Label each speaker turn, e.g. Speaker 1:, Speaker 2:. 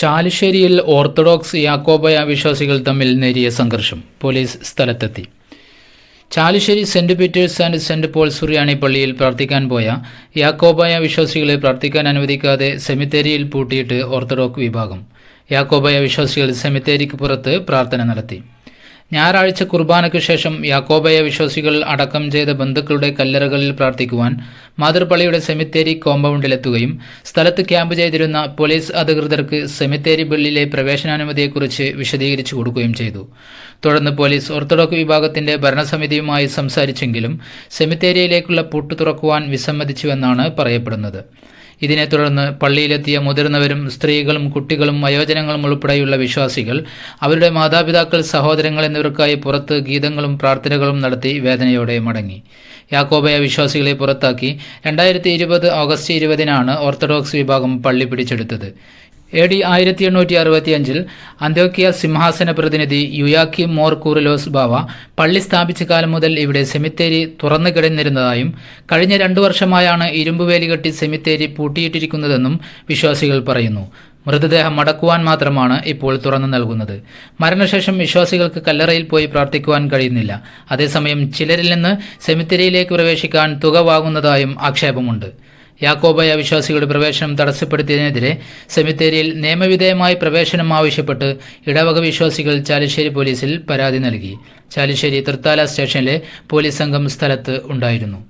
Speaker 1: ചാലുശ്ശേരിയിൽ orthodox Yakobaya വിശ്വാസികൾ തമ്മിൽ നേരിയ സംഘർഷം. പോലീസ് സ്ഥലത്തെത്തി. Chalissery saint Peter's and saint Paul സുറിയാണി പള്ളിയിൽ പ്രാർത്ഥിക്കാൻ പോയ യാക്കോബായ വിശ്വാസികളെ പ്രാർത്ഥിക്കാൻ അനുവദിക്കാതെ സെമിത്തേരിയിൽ പൂട്ടിയിട്ട് ഓർത്തഡോക്സ് വിഭാഗം. യാക്കോബായ വിശ്വാസികൾ സെമിത്തേരിക്ക് പുറത്ത് പ്രാർത്ഥന നടത്തി. ഞായറാഴ്ച കുർബാനയ്ക്കു ശേഷം യാക്കോബയ വിശ്വാസികൾ അടക്കം ചെയ്ത ബന്ധുക്കളുടെ കല്ലറകളിൽ പ്രാർത്ഥിക്കുവാൻ മാതൃപള്ളിയുടെ സെമിത്തേരി കോമ്പൗണ്ടിലെത്തുകയും സ്ഥലത്ത് ക്യാമ്പ് ചെയ്തിരുന്ന പോലീസ് അധികൃതർക്ക് സെമിത്തേരി ബില്ലിലെ പ്രവേശനാനുമതിയെക്കുറിച്ച് വിശദീകരിച്ചു കൊടുക്കുകയും ചെയ്തു. തുടർന്ന് പോലീസ് ഓർത്തഡോക്സ് വിഭാഗത്തിന്റെ ഭരണസമിതിയുമായി സംസാരിച്ചെങ്കിലും സെമിത്തേരിയിലേക്കുള്ള പൂട്ടു തുറക്കുവാൻ വിസമ്മതിച്ചുവെന്നാണ് പറയപ്പെടുന്നത്. ഇതിനെ തുടർന്ന് പള്ളിയിലെത്തിയ മുതിർന്നവരും സ്ത്രീകളും കുട്ടികളും വയോജനങ്ങളും ഉൾപ്പെടെയുള്ള വിശ്വാസികൾ അവരുടെ മാതാപിതാക്കൾ സഹോദരങ്ങൾ എന്നിവർക്കായി പുറത്ത് ഗീതങ്ങളും പ്രാർത്ഥനകളും നടത്തി വേദനയോടെ മടങ്ങി. യാക്കോബയ വിശ്വാസികളെ പുറത്താക്കി. രണ്ടായിരത്തി ഇരുപത് ഓഗസ്റ്റ് ഇരുപതിനാണ് ഓർത്തഡോക്സ് വിഭാഗം പള്ളി പിടിച്ചെടുത്തത്. എ ഡി ആയിരത്തി എണ്ണൂറ്റി അറുപത്തിയഞ്ചിൽ അന്തോക്കിയ സിംഹാസന പ്രതിനിധി യുയാക്കി മോർ കൂറിലോസ് ബാവ പള്ളി സ്ഥാപിച്ച കാലം മുതൽ ഇവിടെ സെമിത്തേരി തുറന്നു കിടന്നിരുന്നതായും കഴിഞ്ഞ രണ്ടു വർഷമായാണ് ഇരുമ്പുവേലി കെട്ടി സെമിത്തേരി പൂട്ടിയിട്ടിരിക്കുന്നതെന്നും വിശ്വാസികൾ പറയുന്നു. മൃതദേഹം മടക്കുവാൻ മാത്രമാണ് ഇപ്പോൾ തുറന്നു നൽകുന്നത്. മരണശേഷം വിശ്വാസികൾക്ക് കല്ലറയിൽ പോയി പ്രാർത്ഥിക്കുവാൻ കഴിയുന്നില്ല. അതേസമയം ചിലരിൽ നിന്ന് സെമിത്തേരിയിലേക്ക് പ്രവേശിക്കാൻ തുക വാങ്ങുന്നതായും ആക്ഷേപമുണ്ട്. യാക്കോബയ വിശ്വാസികളുടെ പ്രവേശനം തടസ്സപ്പെടുത്തിയതിനെതിരെ സെമിത്തേരിയിൽ നിയമവിധേയമായി പ്രവേശനം ആവശ്യപ്പെട്ട് ഇടവക വിശ്വാസികൾ ചാലിശ്ശേരി പോലീസിൽ പരാതി നൽകി. ചാലിശ്ശേരി തൃത്താല സ്റ്റേഷനിലെ പോലീസ് സംഘം സ്ഥലത്ത് ഉണ്ടായിരുന്നു.